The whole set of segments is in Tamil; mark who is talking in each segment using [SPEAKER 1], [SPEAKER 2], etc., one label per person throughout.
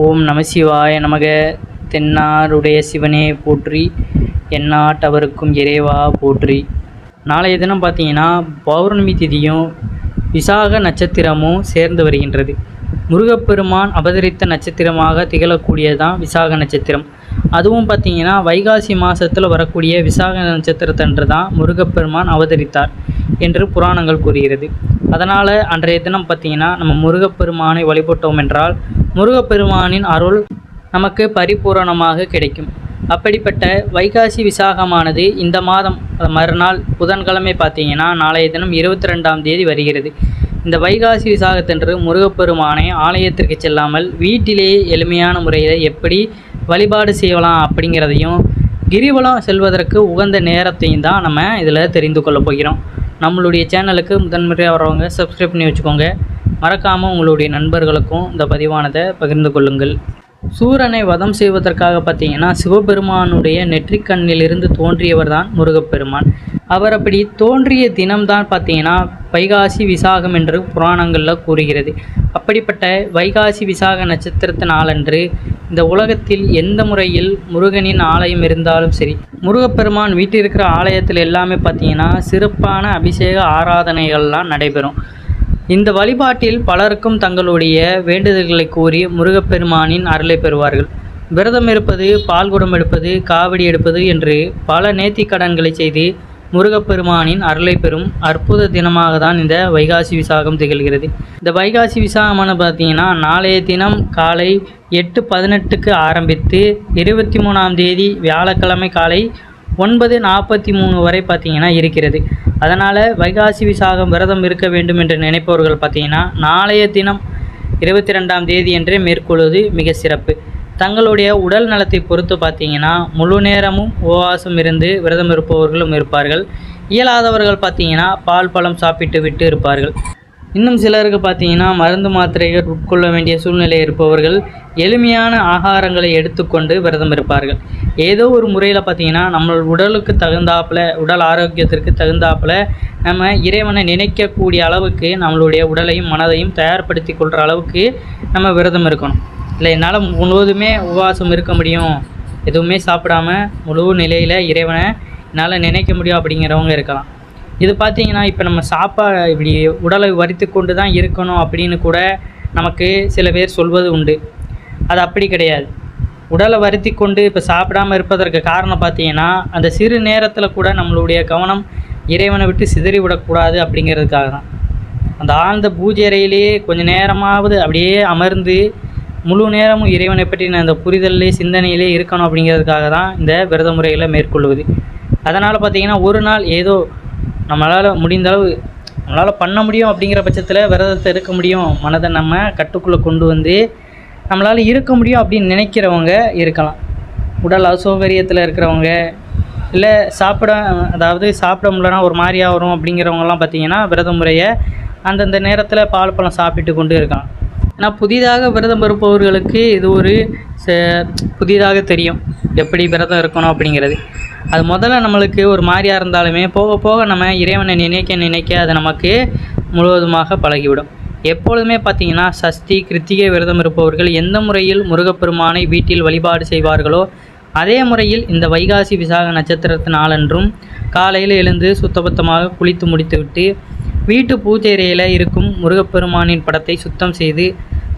[SPEAKER 1] ஓம் நமசிவாய நமக. தென்னாருடைய சிவனே போற்றி எந்நாட்டவருக்கும் இறைவா போற்றி. நாளைய தினம் பார்த்தீங்கன்னா பௌர்ணமி திதியும் விசாக நட்சத்திரமும் சேர்ந்து வருகின்றது. முருகப்பெருமான் அவதரித்த நட்சத்திரமாக திகழக்கூடியது தான் விசாக நட்சத்திரம். அதுவும் பார்த்தீங்கன்னா வைகாசி மாதத்தில் வரக்கூடிய விசாக நட்சத்திரத்தன்று தான் முருகப்பெருமான் அவதரித்தார் என்று புராணங்கள் கூறுகிறது. அதனால் அன்றைய தினம் பார்த்தீங்கன்னா நம்ம முருகப்பெருமானை வழிபட்டோம் என்றால் முருகப்பெருமானின் அருள் நமக்கு பரிபூரணமாக கிடைக்கும். அப்படிப்பட்ட வைகாசி விசாகமானது இந்த மாதம் மறுநாள் புதன்கிழமை பார்த்தீங்கன்னா நாளைய தினம் இருபத்தி ரெண்டாம் தேதி வருகிறது. இந்த வைகாசி விசாகத்தன்று முருகப்பெருமானை ஆலயத்திற்கு செல்லாமல் வீட்டிலேயே எளிமையான முறையில் எப்படி வழிபாடு செய்யலாம் அப்படிங்கிறதையும் கிரிவலம் செல்வதற்கு உகந்த நேரத்தையும் தான் நம்ம இதில் தெரிந்து கொள்ள போகிறோம். நம்மளுடைய சேனலுக்கு முதன்முறையாக வரவங்க சப்ஸ்கிரைப் பண்ணி வச்சுக்கோங்க. மறக்காமல் உங்களுடைய நண்பர்களுக்கும் இந்த பதிவானதை பகிர்ந்து கொள்ளுங்கள். சூரனை வதம் செய்வதற்காக பார்த்தீங்கன்னா சிவபெருமானுடைய நெற்றிக்கண்ணிலிருந்து தோன்றியவர் தான் முருகப்பெருமான். அவர் அப்படி தோன்றிய தினம்தான் பார்த்தீங்கன்னா வைகாசி விசாகம் என்று புராணங்களில் கூறுகிறது. அப்படிப்பட்ட வைகாசி விசாக நட்சத்திரத்தினாலன்று இந்த உலகத்தில் எந்த முறையில் முருகனின் ஆலயம் இருந்தாலும் சரி முருகப்பெருமான் வீட்டில் இருக்கிற ஆலயத்தில் எல்லாமே பார்த்தீங்கன்னா சிறப்பான அபிஷேக ஆராதனைகள்லாம் நடைபெறும். இந்த வழிபாட்டில் பலருக்கும் தங்களுடைய வேண்டுதல்களை கூறி முருகப்பெருமானின் அருளை பெறுவார்கள். விரதம் இருப்பது பால்குடம் எடுப்பது காவடி எடுப்பது என்று பல நேர்த்திக்கடன்களை செய்து முருகப்பெருமானின் அருளை பெறும் அற்புத தினமாக தான் இந்த வைகாசி விசாகம் திகழ்கிறது. இந்த வைகாசி விசாகமான பார்த்தீங்கன்னா நாளைய தினம் காலை எட்டு பதினெட்டுக்கு ஆரம்பித்து இருபத்தி மூணாம் தேதி வியாழக்கிழமை காலை ஒன்பது நாற்பத்தி மூணு வரை பார்த்தீங்கன்னா இருக்கிறது. அதனால் வைகாசி விசாகம் விரதம் இருக்க வேண்டும் என்று நினைப்பவர்கள் பார்த்தீங்கன்னா நாளைய தினம் இருபத்தி ரெண்டாம் தேதி என்றே மேற்கொள்வது மிக சிறப்பு. தங்களுடைய உடல் நலத்தை பொறுத்து பார்த்தீங்கன்னா முழு நேரமும் உபவாசம் இருந்து விரதம் இருப்பவர்களும் இருப்பார்கள். இயலாதவர்கள் பார்த்தீங்கன்னா பால் பழம் சாப்பிட்டு விட்டு இருப்பார்கள். இன்னும் சிலருக்கு பார்த்தீங்கன்னா மருந்து மாத்திரைகள் உட்கொள்ள வேண்டிய சூழ்நிலை இருப்பவர்கள் எளிமையான ஆகாரங்களை எடுத்துக்கொண்டு விரதம் இருப்பார்கள். ஏதோ ஒரு முறையில் பார்த்தீங்கன்னா நம்ம உடலுக்கு தகுந்தாப்பில் உடல் ஆரோக்கியத்திற்கு தகுந்தாப்பில் நம்ம இறைவனை நினைக்கக்கூடிய அளவுக்கு நம்மளுடைய உடலையும் மனதையும் தயார்படுத்தி கொள்கிற அளவுக்கு நம்ம விரதம் இருக்கணும். இல்லை என்னால் முழுவதுமே உபவாசம் இருக்க முடியும். எதுவுமே சாப்பிடாம முழு நிலையில் இறைவனை என்னால் நினைக்க முடியும் அப்படிங்கிறவங்க இருக்கலாம். இது பார்த்தீங்கன்னா இப்போ நம்ம சாப்பாடு இப்படி உடலை வரித்து கொண்டு தான் இருக்கணும் அப்படின்னு கூட நமக்கு சில பேர் சொல்வது உண்டு. அது அப்படி கிடையாது. உடலை வருத்தி கொண்டு இப்போ சாப்பிடாம இருப்பதற்கு காரணம் பார்த்தீங்கன்னா அந்த சிறு நேரத்தில் கூட நம்மளுடைய கவனம் இறைவனை விட்டு சிதறி விடக்கூடாது அப்படிங்கிறதுக்காக தான். அந்த ஆழ்ந்த பூஜை அறையிலேயே கொஞ்சம் நேரமாவது அப்படியே அமர்ந்து முழு நேரமும் இறைவனை பற்றின அந்த புரிதல்லே சிந்தனையிலே இருக்கணும் அப்படிங்கிறதுக்காக தான் இந்த விரத முறைகளை மேற்கொள்வது அதனால் பார்த்தீங்கன்னா ஒரு நாள் ஏதோ நம்மளால் முடிந்த அளவு நம்மளால் பண்ண முடியும் அப்படிங்கிற பட்சத்தில் விரதத்தை இருக்க முடியும். மனதை நம்ம கட்டுக்குள்ளே கொண்டு வந்து நம்மளால் இருக்க முடியும் அப்படின்னு நினைக்கிறவங்க இருக்கலாம். உடல் அசௌகரியத்தில் இருக்கிறவங்க இல்லை சாப்பிட அதாவது சாப்பிட முடியலனா ஒரு மாதிரியாக வரும் அப்படிங்கிறவங்கலாம் பார்த்திங்கன்னா விரத முறையை அந்தந்த நேரத்தில் பால் பழம் சாப்பிட்டு கொண்டு இருக்கலாம். ஏன்னா புதிதாக விரதம் இருப்பவர்களுக்கு இது ஒரு ச- புதிதாக தெரியும். எப்படி விரதம் இருக்கணும் அப்படிங்கிறது. அது முதல்ல நம்மளுக்கு ஒரு மாதிரியாக இருந்தாலுமே போக போக நம்ம இறைவனை நினைக்க நினைக்க அது நமக்கு முழுவதுமாக பழகிவிடும். எப்பொழுதுமே பார்த்தீங்கன்னா சஷ்டி கிருத்திகை விரதம் இருப்பவர்கள் எந்த முறையில் முருகப்பெருமானை வீட்டில் வழிபாடு செய்வார்களோ அதே முறையில் இந்த வைகாசி விசாக நட்சத்திரத்து நாளன்றும் காலையில் எழுந்து சுத்தபத்தமாக குளித்து முடித்துவிட்டு வீட்டு பூஜைறையில் இருக்கும் முருகப்பெருமானின் படத்தை சுத்தம் செய்து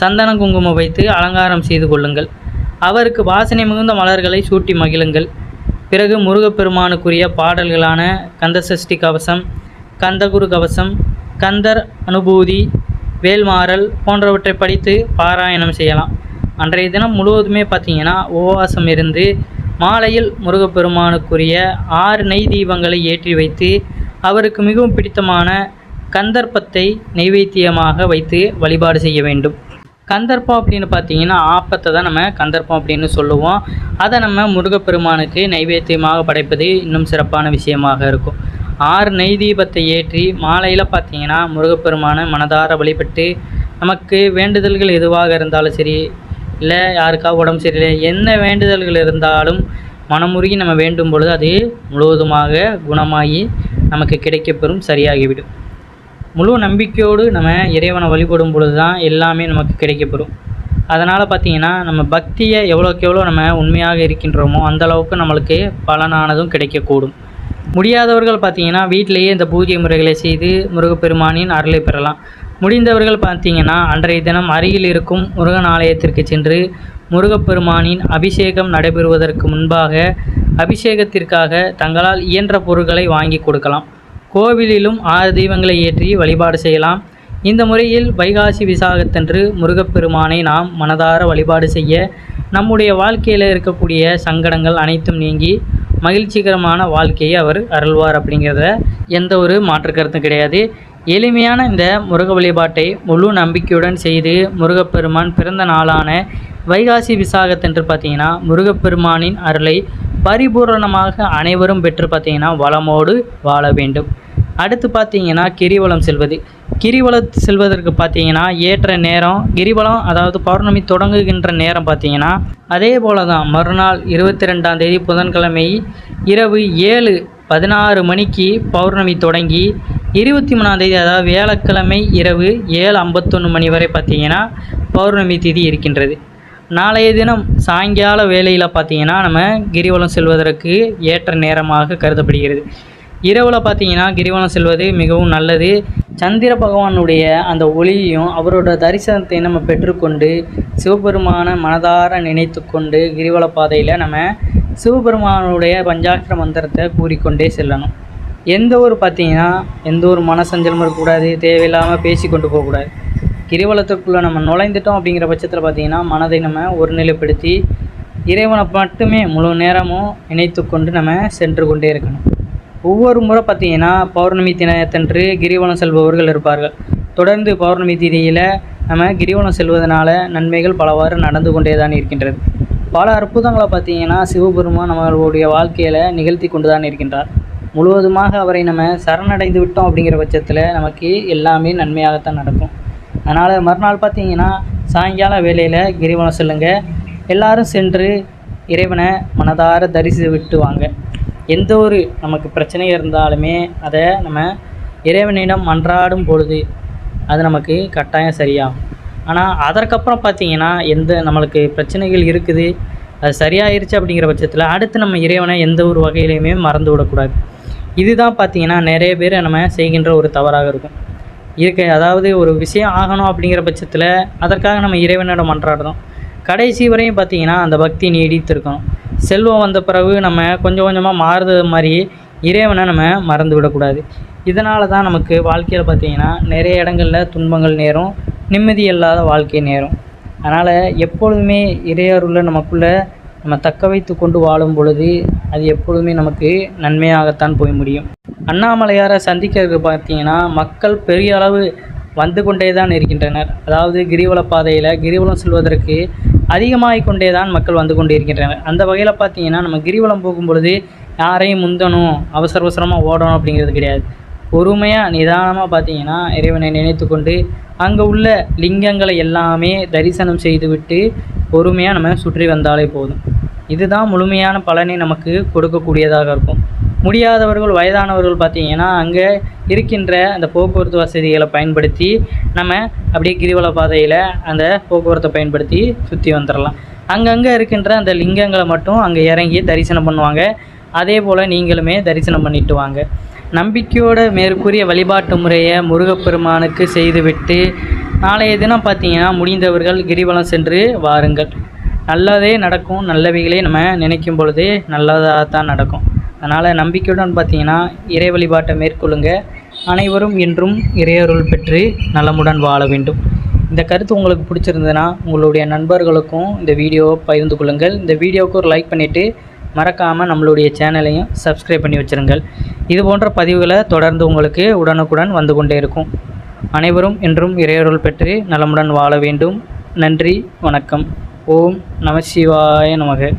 [SPEAKER 1] சந்தன குங்குமம் வைத்து அலங்காரம் செய்து கொள்ளுங்கள். அவருக்கு வாசனை மிகுந்த மலர்களை சூட்டி மகிழுங்கள். பிறகு முருகப்பெருமானுக்குரிய பாடல்களான கந்தசஷ்டி கவசம் கந்தகுரு கவசம் கந்தர் அனுபூதி வேல்மாறல் போன்றவற்றை படித்து பாராயணம் செய்யலாம். அன்றைய தினம் முழுவதுமே பார்த்தீங்கன்னா உபவாசம் இருந்து மாலையில் முருகப்பெருமானுக்குரிய ஆறு நெய் தீபங்களை ஏற்றி வைத்து அவருக்கு மிகவும் பிடித்தமான கந்தர்ப்பத்தை நைவேத்தியமாக வைத்து வழிபாடு செய்ய வேண்டும். கந்தர்ப்பம் அப்படின்னு பார்த்தீங்கன்னா ஆப்பத்தை தான் நம்ம கந்தர்ப்பம் அப்படின்னு சொல்லுவோம். அதை நம்ம முருகப்பெருமானுக்கு நைவேத்தியமாக படைப்பது இன்னும் சிறப்பான விஷயமாக இருக்கும். ஆறு நெய் தீபத்தை ஏற்றி மாலையில் பார்த்தீங்கன்னா முருகப்பெருமானை மனதார வழிபட்டு நமக்கு வேண்டுதல்கள் எதுவாக இருந்தாலும் சரி இல்லை யாருக்கா உடம்பு சரியில்லை என்ன வேண்டுதல்கள் இருந்தாலும் மனமுருகி நம்ம வேண்டும் பொழுது அது முழுவதுமாக குணமாகி நமக்கு கிடைக்கப்பெறும் சரியாகிவிடும். முழு நம்பிக்கையோடு நம்ம இறைவனை வழிபடும் பொழுது தான் எல்லாமே நமக்கு கிடைக்கப்பெறும். அதனால் பார்த்தீங்கன்னா நம்ம பக்தியை எவ்வளோக்கு எவ்வளோ நம்ம உண்மையாக இருக்கின்றோமோ அந்தளவுக்கு நம்மளுக்கு பலனானதும் கிடைக்கக்கூடும். முடியாதவர்கள் பார்த்தீங்கன்னா வீட்டிலேயே இந்த பூஜை முறைகளை செய்து முருகப்பெருமானின் அருளை பெறலாம். முடிந்தவர்கள் பார்த்திங்கன்னா அன்றைய தினம் அருகில் இருக்கும் முருகன் ஆலயத்திற்கு சென்று முருகப்பெருமானின் அபிஷேகம் நடைபெறுவதற்கு முன்பாக அபிஷேகத்திற்காக தங்களால் இயன்ற பொருட்களை வாங்கி கொடுக்கலாம். கோவிலிலும் ஆறு தெய்வங்களை ஏற்றி வழிபாடு செய்யலாம். இந்த முறையில் வைகாசி விசாகத்தன்று முருகப்பெருமானை நாம் மனதார வழிபாடு செய்ய நம்முடைய வாழ்க்கையில் இருக்கக்கூடிய சங்கடங்கள் அனைத்தும் நீங்கி மகிழ்ச்சிகரமான வாழ்க்கையை அவர் அருள்வார் அப்படிங்கிறத எந்த ஒரு மாற்று கருத்தும் கிடையாது. எளிமையான இந்த முருக வழிபாட்டை முழு நம்பிக்கையுடன் செய்து முருகப்பெருமான் பிறந்த நாளான வைகாசி விசாகத்தன்று பார்த்தீங்கன்னா முருகப்பெருமானின் அருளை பரிபூரணமாக அனைவரும் பெற்று பார்த்தீங்கன்னா வளமோடு வாழ வேண்டும். அடுத்து பார்த்தீங்கன்னா கிரிவலம் செல்வது. கிரிவலம் செல்வதற்கு பார்த்தீங்கன்னா ஏற்ற நேரம் கிரிவலம் அதாவது பௌர்ணமி தொடங்குகின்ற நேரம் பார்த்தீங்கன்னா அதே போல தான் மறுநாள் இருபத்தி ரெண்டாம் தேதி புதன்கிழமை இரவு ஏழு பதினாறு மணிக்கு பௌர்ணமி தொடங்கி இருபத்தி மூணாம் தேதி அதாவது வியாழக்கிழமை இரவு ஏழு ஐம்பத்தொன்று மணி வரை பார்த்தீங்கன்னா பௌர்ணமி திதி இருக்கின்றது. நாளைய தினம் சாயங்கால வேளையில் பார்த்தீங்கன்னா நம்ம கிரிவலம் செல்வதற்கு ஏற்ற நேரமாக கருதப்படுகிறது. இரவில் பார்த்தீங்கன்னா கிரிவலம் செல்வது மிகவும் நல்லது. சந்திர பகவானுடைய அந்த ஒளியையும் அவரோட தரிசனத்தை நம்ம பெற்றுக்கொண்டு சிவபெருமான மனதார நினைத்து கொண்டு கிரிவல பாதையில் நம்ம சிவபெருமானுடைய பஞ்சாட்சர மந்திரத்தை கூறிக்கொண்டே செல்லணும். எந்த ஒரு பார்த்தீங்கன்னா எந்த ஒரு மனசஞ்சலமும் இருக்கக்கூடாது தேவையில்லாமல் பேசி கொண்டு போகக்கூடாது. கிரிவலத்துக்குள்ளே நம்ம நுழைந்துட்டோம் அப்படிங்கிற பட்சத்தில் பார்த்தீங்கன்னா மனதை நம்ம ஒருநிலைப்படுத்தி இறைவனை மட்டுமே முழு நேரமும் இணைத்து கொண்டு நம்ம சென்று கொண்டே இருக்கணும். ஒவ்வொரு முறை பார்த்தீங்கன்னா பௌர்ணமி தினத்தன்று கிரிவலம் செல்பவர்கள் இருப்பார்கள். தொடர்ந்து பௌர்ணமி திதியில் நம்ம கிரிவலம் செல்வதனால நன்மைகள் பலவாறு நடந்து கொண்டே தான் இருக்கின்றது. பல அற்புதங்களை பார்த்தீங்கன்னா சிவபெருமான் நம்மளுடைய வாழ்க்கையில் நிகழ்த்தி கொண்டு தான் இருக்கின்றார். முழுவதுமாக அவரை நம்ம சரணடைந்து விட்டோம் அப்படிங்கிற பட்சத்தில் நமக்கு எல்லாமே நன்மையாகத்தான் நடக்கும். அதனால் மறுநாள் பார்த்தீங்கன்னா சாயங்கால வேளையில் கிரிவலம் செல்லுங்க. எல்லாரும் சென்று இறைவனை மனதார தரிசித்து விட்டு வாங்க. எந்த ஒரு நமக்கு பிரச்சனை இருந்தாலுமே அதை நம்ம இறைவனிடம் மன்றாடும் பொழுது அது நமக்கு கட்டாயம் சரியாகும். ஆனால் அதற்கப்புறம் பார்த்தீங்கன்னா எந்த நம்மளுக்கு பிரச்சனைகள் இருக்குது அது சரியாயிருச்சு அப்படிங்கிற பட்சத்தில் அடுத்து நம்ம இறைவனை எந்த ஒரு வகையிலையுமே மறந்து விடக்கூடாது இதுதான் பார்த்தீங்கன்னா நிறைய பேர் நம்ம செய்கின்ற ஒரு தவறாக இருக்கும். இருக்க அதாவது ஒரு விஷயம் ஆகணும் அப்படிங்கிற பட்சத்தில் அதற்காக நம்ம இறைவனிடம் மன்றாடுறோம். கடைசி வரையும் பார்த்தீங்கன்னா அந்த பக்தி நீடித்திருக்கணும். செல்வம் வந்த பிறகு நம்ம கொஞ்சம் கொஞ்சமாக மாறுறது மாதிரி இறைவனை நம்ம மறந்து விடக்கூடாது. இதனால தான் நமக்கு வாழ்க்கையில் பார்த்தீங்கன்னா நிறைய இடங்களில் துன்பங்கள் நேரும் நிம்மதி இல்லாத வாழ்க்கை நேரும். அதனால் எப்பொழுதுமே இறையருள்ள நமக்குள்ளே நம்ம தக்க வைத்து கொண்டு வாழும் பொழுது அது எப்பொழுதுமே நமக்கு நன்மையாகத்தான் போய் முடியும். அண்ணாமலையாரை சந்திக்கிறதுக்கு பார்த்தீங்கன்னா மக்கள் பெரிய அளவு வந்து கொண்டே தான் இருக்கின்றனர். அதாவது கிரிவல பாதையில் கிரிவலம் செல்வதற்கு அதிகமாகிக் கொண்டே தான் மக்கள் வந்து கொண்டே இருக்கின்றனர். அந்த வகையில் பார்த்தீங்கன்னா நம்ம கிரிவலம் போகும் பொழுது யாரையும் முந்தணும் அவசர அவசரமாக ஓடணும் அப்படிங்கிறது கிடையாது. பொறுமையாக நிதானமாக பார்த்தீங்கன்னா இறைவனை நினைத்து கொண்டு அங்கே உள்ள லிங்கங்களை எல்லாமே தரிசனம் செய்துவிட்டு பொறுமையாக நம்ம சுற்றி வந்தாலே போதும். இதுதான் முழுமையான பலனை நமக்கு கொடுக்கக்கூடியதாக இருக்கும். முடியாதவர்கள் வயதானவர்கள் பார்த்தீங்கன்னா அங்கே இருக்கின்ற அந்த போக்குவரத்து வசதிகளை பயன்படுத்தி நம்ம அப்படியே கிரிவல பாதையில் அந்த போக்குவரத்தை பயன்படுத்தி சுற்றி வந்துடலாம் அங்கங்கே இருக்கின்ற அந்த லிங்கங்களை மட்டும் அங்கே இறங்கி தரிசனம் பண்ணுவாங்க. அதே போல் நீங்களுமே தரிசனம் பண்ணிட்டு வாங்க. நம்பிக்கையோட மேற்கூறிய வழிபாட்டு முறையை முருகப்பெருமானுக்கு செய்துவிட்டு நாளைய தினம் பார்த்தீங்கன்னா முடிந்தவர்கள் கிரிவலம் சென்று வாருங்கள். நல்லதே நடக்கும் நல்லவைகளே நம்ம நினைக்கும் பொழுது நல்லதாக தான் நடக்கும். அதனால் நம்பிக்கையுடன் பார்த்தீங்கன்னா இறை வழிபாட்டை மேற்கொள்ளுங்க. அனைவரும் என்றும் இறையருள் பெற்று நலமுடன் வாழ வேண்டும். இந்த கருத்து உங்களுக்கு பிடிச்சிருந்ததுன்னா உங்களுடைய நண்பர்களுக்கும் இந்த வீடியோவை பகிர்ந்து கொள்ளுங்கள். இந்த வீடியோவுக்கு ஒரு லைக் பண்ணிவிட்டு மறக்காமல் நம்மளுடைய சேனலையும் சப்ஸ்கிரைப் பண்ணி வச்சுருங்கள். இது போன்ற பதிவுகளை தொடர்ந்து உங்களுக்கு உடனுக்குடன் வந்து கொண்டே இருக்கும். அனைவரும் என்றும் இறையருள் பெற்று நலமுடன் வாழ வேண்டும். நன்றி வணக்கம். ஓம் நம சிவாய நமக.